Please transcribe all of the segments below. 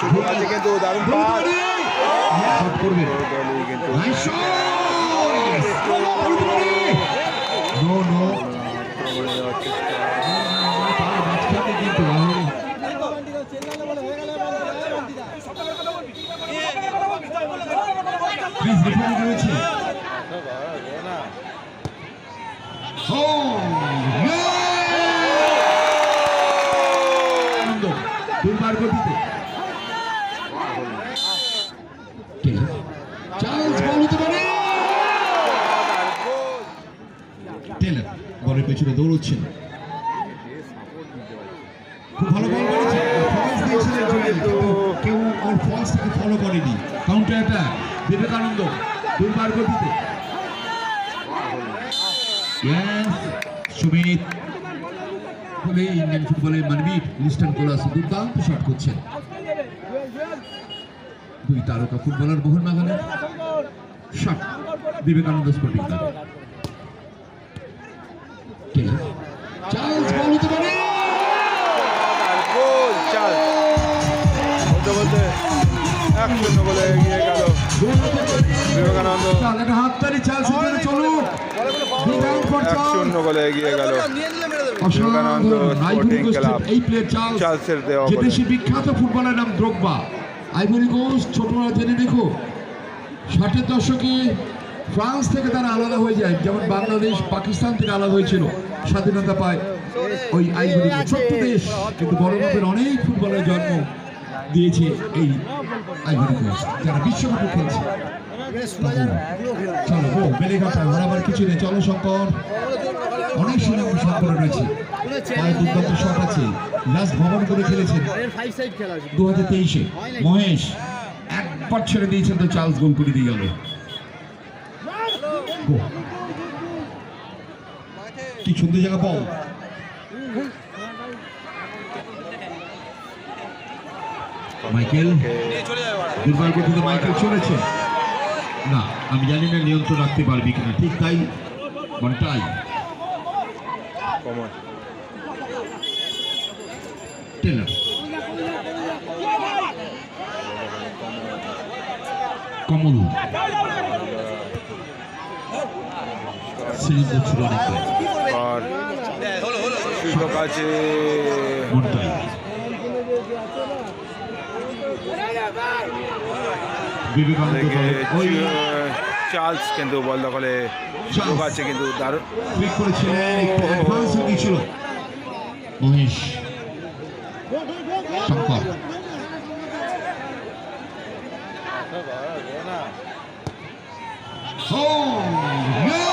শুরু আছে কিন্তু দারুণ পাস শট করবে। দলই কিন্তু নাইস নো নো আক্রমণে যাওয়ার চেষ্টা তার মাঝখানে কিন্তু আহরি প্লিজ রেফারি রয়েছে ও আনন্দ দুর্বার গতিতে চার্লস বল হতে পারে টেলার বলের পেছনে দৌড়চ্ছেন। খুব ভালো বল করেছে। ফলস দিয়েছিলেন জুয়েল কিন্তু কেউ ওর ফলসটাকে ফলো করেনি। কাউন্টার অ্যাটাক বিবেকানন্দ, দুর্বার গতিতে। সুমিত। ইন্ডিয়ান ফুটবলের মানবিক লিস্টন কোলাস দুর্দান্ত শট করছেন। দুই তারকা ফুটবলার মোহনবাগানের shot Vivekananda sporting Charles ball হতে পারে। এক শূন্য এগিয়ে গেল বিবেকানন্দ একটা হাততালি চার্লসের জন্য চলুক Big round for এক শূন্য বলে এগিয়ে গেল। বিবেকানন্দ স্পোর্টিং ক্লাব এই প্লেয়ার চার্লস। চার্লসের দেওয়া বিখ্যাত ফুটবলের নাম দ্রোগবা। আইভরি কোস্ট ছোটরা জেনে দেখো ষাটের দশকে ফ্রান্স থেকে তারা আলাদা হয়ে যায়, যেমন বাংলাদেশ, পাকিস্তান থেকে আলাদা হয়েছিল, স্বাধীনতা পায় ওই আইভরি। ছোট্ট দেশ, কিন্তু বড় মাপের অনেক ফুটবলের জন্ম দিয়েছে এই আইভরি কোস্ট যারা বিশ্বকাপে খেলছে। চলো গো বেলে কথা হারাবার কিছু নেই। চলো, শঙ্কর। অনেক সুনাম শঙ্কর রয়েছে। পায়ে দুর্দান্ত শট আছে। লাস্ট ভবন করে খেলেছেন। দু হাজার তেইশে। মহেশ একবার ছেড়ে দিয়েছেন তো চার্লস গোল করে দিয়ে গেল। কি সুন্দর জায়গা পাও মাইকেল দুর্বার গতিতে মাইকেল চলেছে। না আমি জানি না নিয়ন্ত্রণ রাখতে পারবি কিনা। ঠিক তাই মনটাই কমন টেলার কমল। সিরিজ ছিল আর সুযোগ আছে মনটাই চার্লস কিন্তু বল দখলে। সুযোগ আছে কিন্তু দারুণ। গিয়েছিল Mahesh. 석권 송명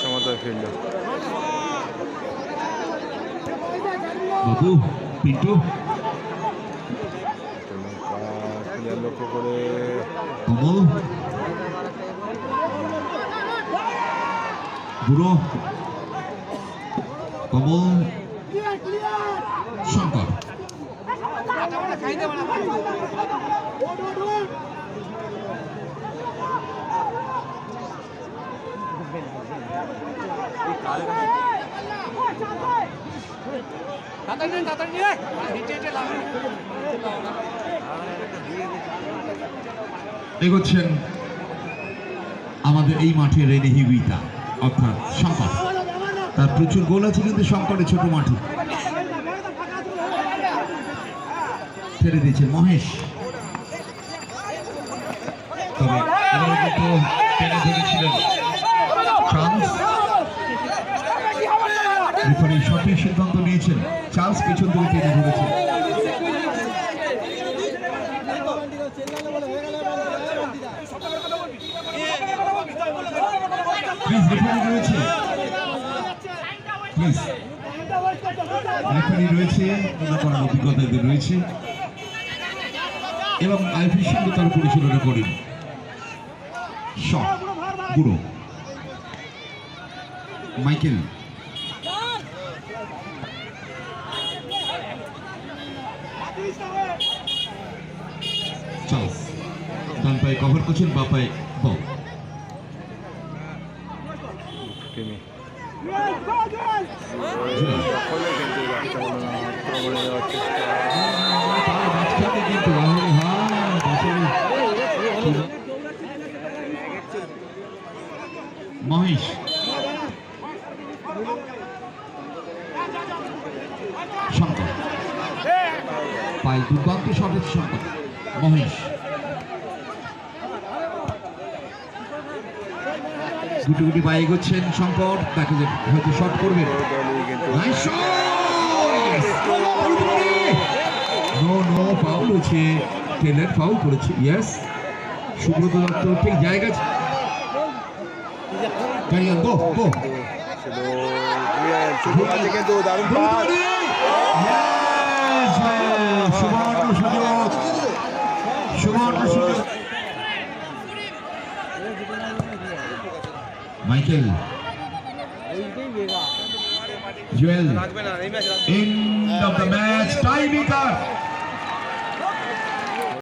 Chamada velha. Babu, pintou? বুড়ো কমল শঙ্কর তাড়াতাড়ি এগোচ্ছেন আমাদের এই মাঠে রেনে হিগুইতা অর্থাৎ শঙ্কর তার প্রচুর গোল আছে কিন্তু শঙ্করের ছোট মাঠে। ছেড়ে দিয়েছে মহেশ। তবে সঠিক সিদ্ধান্ত নিয়েছেন। চার্লস পেছন থেকে টেনে ধরেছেন প্লিজ রেফারি রয়েছে প্লিজ রেফারি রয়েছে করার অভিজ্ঞতা এদের রয়েছে, এবং আইফির সঙ্গে তারা পরিচালনা করেন শট মাইকেল। ডান পায়ে কভার করছেন, বা পায়ে বল। দখলে কিন্তু আক্রমণে যাওয়ার চেষ্টা মাঝখানে কিন্তু মহেশ শঙ্কর দুর্দান্ত শঙ্কর। মহেশ। গুটি গুটি পায়ে এগোচ্ছেন শঙ্কর। তাকে হয়তো শট! Yes! নো ফাউল হয়েছে। টেলার ফাউল করেছে। ইয়েস সুব্রত দত্ত, ঠিক জায়গা গো সুযোগ। মাইকেল জুয়েল লাগবে না এই ম্যাচ end